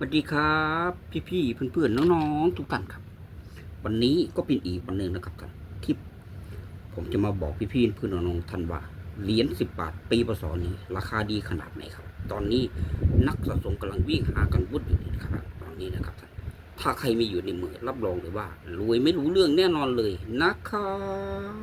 สวัสดีครับ พี่ๆเพื่อนๆน้องๆทุกท่านครับ วันนี้ก็เป็นอีกวันหนึ่งนะครับท่านที่ผมจะมาบอกพี่ๆเพื่อนๆน้องๆท่านว่าเหรียญสิบบาทปีพศนี้ ราคาดีขนาดไหนครับ ตอนนี้นักสะสมกำลังวิ่งหากันวุ่นอยู่นะครับตอนนี้นะครับท่านถ้าใครมีอยู่ในมือรับรองเลยว่า รวยไม่รู้เรื่องแน่นอนเลยนะครับ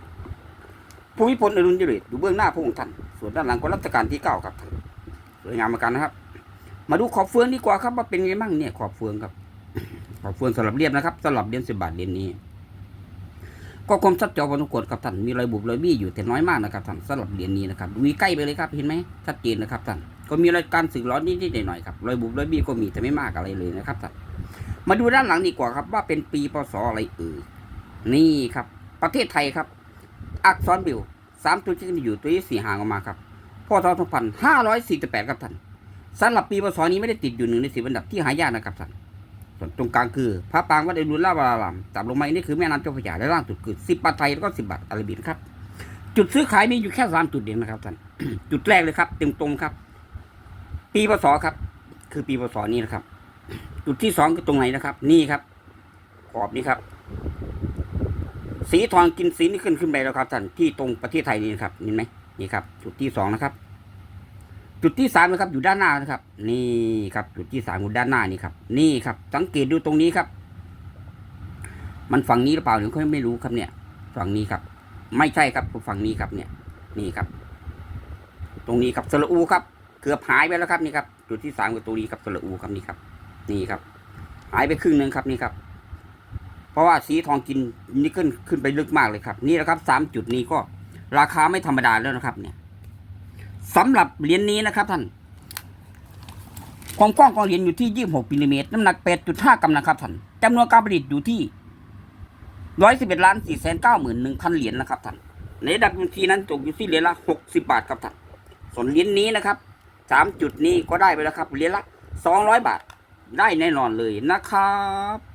ภูมิพลอดุลยเดชอยู่เบื้องหน้าพระองค์ท่าน ส่วนด้านหลังก็รัชกาลที่เก้าครับท่านสวยงามเหมือนกันนะครับ มาดูขอบเฟืองดีกว่าครับว่าเป็นไงบ้างเนี่ยขอบเฟืองครับ ขอบเฟืองสลับเรียบนะครับสลับเรียญสิบบาทเรียญนี้ ก็คมชัดเจนพอสมควรครับท่านมีรอยบุบรอยบี้อยู่แต่น้อยมากนะครับท่านสลับเรียญนี้นะครับดูใกล้ไปเลยครับเห็นไหมชัดเจนนะครับท่านก็มีรอยการสึกร้อนนิดๆหน่อยๆครับรอยบุบรอยบี้ก็มีแต่ไม่มากอะไรเลยนะครับท่านมาดูด้านหลังดีกว่าครับ ว่าเป็นปีพศอะไรเอ่ยนี่ครับ ประเทศไทยครับ อักษรบิวสามตัวที่อยู่ตัวที่สี่ห่างออกมาครับพศสองพันห้าร้อยสี่สิบแปดครับท่านสำหรับปีพศนี้ไม่ได้ติดอยู่หนึ่งในสิบอันดับที่หายากนะครับท่านส่วนตรงกลางคือพระปางวัดเอรุลลาวารามจับลงมาอันี่คือแม่น้ำเจ้าพระยาและล่างสุดคือสิบบาทไทยแล้วก็สิบบาทอาราบินครับ จุดซื้อขายมีอยู่แค่สามจุดเดียวนะครับท่านจุดแรกเลยครับเต็มตรงครับ ปีพศครับ คือปีพศนี้นะครับ จุดที่สองคือตรงไหนนะครับ นี่ครับขอบนี้ครับ สีทองกินสีนี่ขึ้นขึ้นไปแล้วครับท่านที่ตรงประเทศไทยนี่ครับเห็นไหมนี่ครับ จุดที่สองนะครับ จุดที่สามนะครับ อยู่ด้านหน้านะครับ นี่ครับ จุดที่สามอยู่ด้านหน้านี่ครับ นี่ครับ สังเกตดูตรงนี้ครับ มันฝั่งนี้หรือเปล่าหรือเขาไม่รู้ครับเนี่ย ฝั่งนี้ครับ ไม่ใช่ครับฝั่งนี้ครับเนี่ย นี่ครับ ตรงนี้ครับสระอูครับเกือบหายไปแล้วครับนี่ครับ จุดที่สามคือตรงนี้ครับสระอูครับนี่ครับ นี่ครับ หายไปครึ่งหนึ่งครับนี่ครับ เพราะว่าสีทองกินนี่ขึ้นขึ้นไปลึกมากเลยครับ นี่แหละครับสามจุดนี้ก็ราคาไม่ธรรมดาแล้วนะครับ เนี่ยสำหรับเหรียญนี้นะครับท่านความกว้างของเหรียญอยู่ที่ยี่หกมิลลิเมตรน้ำหนักแปดจุดห้ากรัมนะครับท่านจำนวนการผลิตอยู่ที่ร้อยสิบเอ็ดล้านสี่แสนเก้าหมื่นหนึ่งพันเหรียญนะครับท่านในระดับบัญชีนั้นตกอยู่ที่เหรียญละหกสิบาทครับท่านส่วนเหรียญนี้นะครับสามจุดนี้ก็ได้ไปแล้วครับเหรียญละสองร้อยบาทได้แน่นอนเลยนะครับ